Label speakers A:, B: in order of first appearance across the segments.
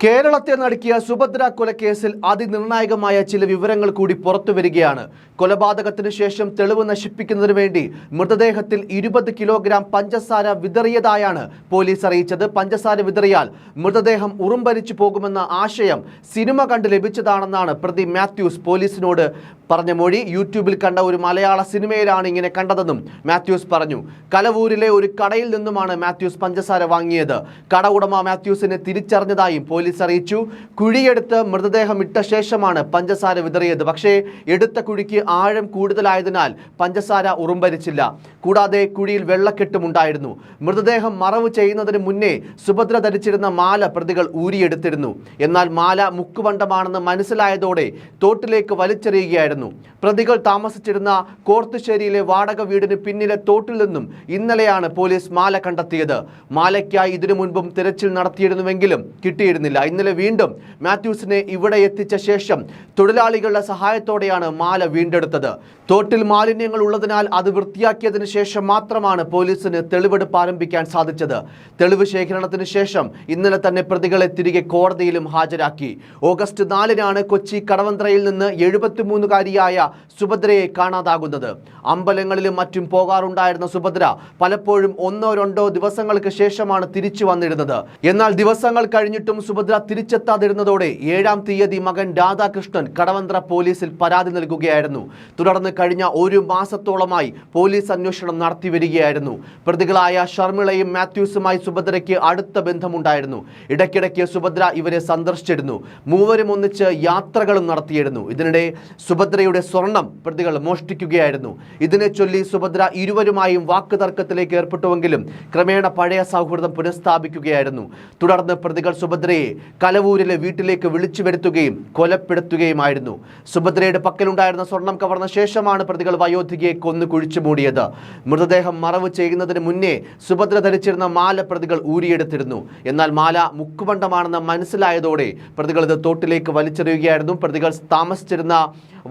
A: കേരളത്തെ നടുക്കിയ സുഭദ്ര കൊലക്കേസിൽ അതിനിർണായകമായ ചില വിവരങ്ങൾ കൂടി പുറത്തു വരികയാണ്. കൊലപാതകത്തിന് ശേഷം തെളിവ് നശിപ്പിക്കുന്നതിന് വേണ്ടി മൃതദേഹത്തിൽ ഇരുപത് കിലോഗ്രാം പഞ്ചസാര വിതറിയതായാണ് പോലീസ് അറിയിച്ചത്. പഞ്ചസാര വിതറിയാൽ മൃതദേഹം ഉറുമ്പരിച്ചു പോകുമെന്ന ആശയം സിനിമ കണ്ട് ലഭിച്ചതാണെന്നാണ് പ്രതി മാത്യൂസ് പോലീസിനോട് പറഞ്ഞ മൊഴി യൂട്യൂബിൽ കണ്ട ഒരു മലയാള സിനിമയിലാണ് ഇങ്ങനെ കണ്ടതെന്നും മാത്യൂസ് പറഞ്ഞു. കലവൂരിലെ ഒരു കടയിൽ നിന്നുമാണ് മാത്യൂസ് പഞ്ചസാര വാങ്ങിയത്. കട ഉടമ മാത്യൂസിനെ തിരിച്ചറിഞ്ഞതായും പോലീസ് അറിയിച്ചു. കുഴിയെടുത്ത് മൃതദേഹം ഇട്ട ശേഷമാണ് പഞ്ചസാര വിതറിയത്. പക്ഷേ എടുത്ത കുഴിക്ക് ആഴം കൂടുതലായതിനാൽ പഞ്ചസാര ഉറുമ്പരിച്ചില്ല. കൂടാതെ കുഴിയിൽ വെള്ളക്കെട്ടുമുണ്ടായിരുന്നു മൃതദേഹം മറവ് ചെയ്യുന്നതിന് മുന്നേ സുഭദ്ര ധരിച്ചിരുന്ന മാല പ്രതികൾ ഊരിയെടുത്തിരുന്നു. എന്നാൽ മാല മുക്കുവണ്ടമാണെന്ന് മനസ്സിലായതോടെ തോട്ടിലേക്ക് വലിച്ചെറിയുകയായിരുന്നു. പ്രതികൾ താമസിച്ചിരുന്ന കോർത്തുശ്ശേരിയിലെ വാടക വീടിന് പിന്നിലെ തോട്ടിൽ നിന്നും ഇന്നലെയാണ് പോലീസ് മാല കണ്ടെത്തിയത്. മാലയ്ക്കായി ഇതിനു മുൻപും തിരച്ചിൽ നടത്തിയിരുന്നുവെങ്കിലും കിട്ടിയിരുന്നില്ല. ഇന്നലെ വീണ്ടും മാത്യൂസിനെ ഇവിടെ എത്തിച്ച ശേഷം തൊഴിലാളികളുടെ സഹായത്തോടെയാണ് മാല വീണ്ടെടുത്തത്. തോട്ടിൽ മാലിന്യങ്ങൾ ഉള്ളതിനാൽ അത് വൃത്തിയാക്കിയതിന് ശേഷം മാത്രമാണ് പോലീസിന് തെളിവെടുപ്പ് ആരംഭിക്കാൻ സാധിച്ചത്. തെളിവ് ശേഖരണത്തിന് ശേഷം ഇന്നലെ തന്നെ പ്രതികളെ തിരികെ കോടതിയിലും ഹാജരാക്കി. ഓഗസ്റ്റ് നാലിനാണ് കൊച്ചി കടവന്ത്രയിൽ നിന്ന് എഴുപത്തിമൂന്നുകാരിയായ സുഭദ്രയെ കാണാതാകുന്നത്. അമ്പലങ്ങളിലും മറ്റും പോകാറുണ്ടായിരുന്ന സുഭദ്ര പലപ്പോഴും ഒന്നോ രണ്ടോ ദിവസങ്ങൾക്ക് ശേഷമാണ് തിരിച്ചു വന്നിരുന്നത്. എന്നാൽ ദിവസങ്ങൾ കഴിഞ്ഞിട്ടും സുഭദ്ര തിരിച്ചെത്താതിരുന്നതോടെ ഏഴാം തീയതി മകൻ രാധാകൃഷ്ണൻ കടവന്ത്ര പോലീസിൽ പരാതി നൽകുകയായിരുന്നു. തുടർന്ന് കഴിഞ്ഞ ഒരു മാസത്തോളമായി പോലീസ് അന്വേഷണം നടത്തി വരികയായിരുന്നു. പ്രതികളായ ഷർമിളയും മാത്യൂസുമായി സുഭദ്രയ്ക്ക് അടുത്ത ബന്ധമുണ്ടായിരുന്നു. ഇടയ്ക്കിടയ്ക്ക് സുഭദ്ര ഇവരെ സന്ദർശിച്ചിരുന്നു. മൂവരും ഒന്നിച്ച് യാത്രകളും നടത്തിയിരുന്നു. ഇതിനിടെ സുഭദ്രയുടെ സ്വർണം പ്രതികൾ മോഷ്ടിക്കുകയായിരുന്നു. ഇതിനെ ചൊല്ലി സുഭദ്ര ഇരുവരുമായും വാക്കുതർക്കത്തിലേക്ക് ഏർപ്പെട്ടുവെങ്കിലും ക്രമേണ പഴയ സൗഹൃദം പുനഃസ്ഥാപിക്കുകയായിരുന്നു. തുടർന്ന് പ്രതികൾ സുഭദ്രയെ കലവൂരിലെ വീട്ടിലേക്ക് വിളിച്ചു വരുത്തുകയും കൊലപ്പെടുത്തുകയുമായിരുന്നു. സുഭദ്രയുടെ പക്കലുണ്ടായിരുന്ന സ്വർണം കവർന്ന ശേഷമാണ് പ്രതികൾ വയോധികയെ കൊന്നു കുഴിച്ചു മൂടിയത്. മൃതദേഹം മറവ് ചെയ്യുന്നതിന് മുന്നേ സുഭദ്ര ധരിച്ചിരുന്ന മാല പ്രതികൾ ഊരിയെടുത്തിരുന്നു. എന്നാൽ മാല മുക്കുവണ്ടമാണെന്ന് മനസ്സിലായതോടെ പ്രതികൾ ഇത് തോട്ടിലേക്ക് വലിച്ചെറിയുകയായിരുന്നു. പ്രതികൾ താമസിച്ചിരുന്ന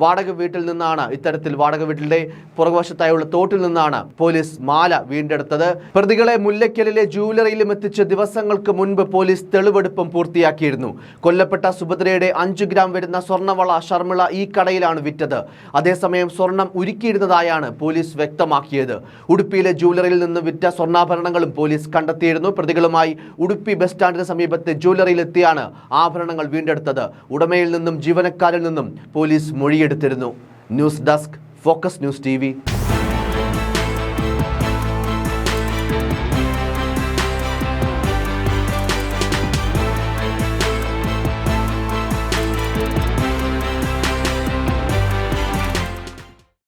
A: വാടക വീട്ടിൽ നിന്നാണ് ഇത്തരത്തിൽ വാടക വീട്ടിലെ പുറകുവശത്തായുള്ള തോട്ടിൽ നിന്നാണ് പോലീസ് മാല വീണ്ടെടുത്തത്. പ്രതികളെ മുല്ലയ്ക്കലിലെ ജൂവലറിയിലും എത്തിച്ച ദിവസങ്ങൾക്ക് മുൻപ് പോലീസ് തെളിവെടുപ്പും പൂർത്തിയാക്കിയിരുന്നു. കൊല്ലപ്പെട്ട സുഭദ്രയുടെ അഞ്ചു ഗ്രാം വരുന്ന സ്വർണവള ഷർമിള ഈ കടയിലാണ് വിറ്റത്. അതേസമയം സ്വർണം ഉരുക്കിയിരുന്നതായാണ് പോലീസ് വ്യക്തമാക്കിയത്. ഉടുപ്പിയിലെ ജൂവലറിയിൽ നിന്ന് വിറ്റ സ്വർണാഭരണങ്ങളും പോലീസ് കണ്ടെത്തിയിരുന്നു. പ്രതികളുമായി ഉടുപ്പി ബസ് സ്റ്റാൻഡിന് സമീപത്തെ ജൂവലറിയിലെത്തിയാണ് ആഭരണങ്ങൾ വീണ്ടെടുത്തത്. ഉടമയിൽ നിന്നും ജീവനക്കാരിൽ നിന്നും police മൊഴിയെടുത്തിരുന്നു news desk Focus news T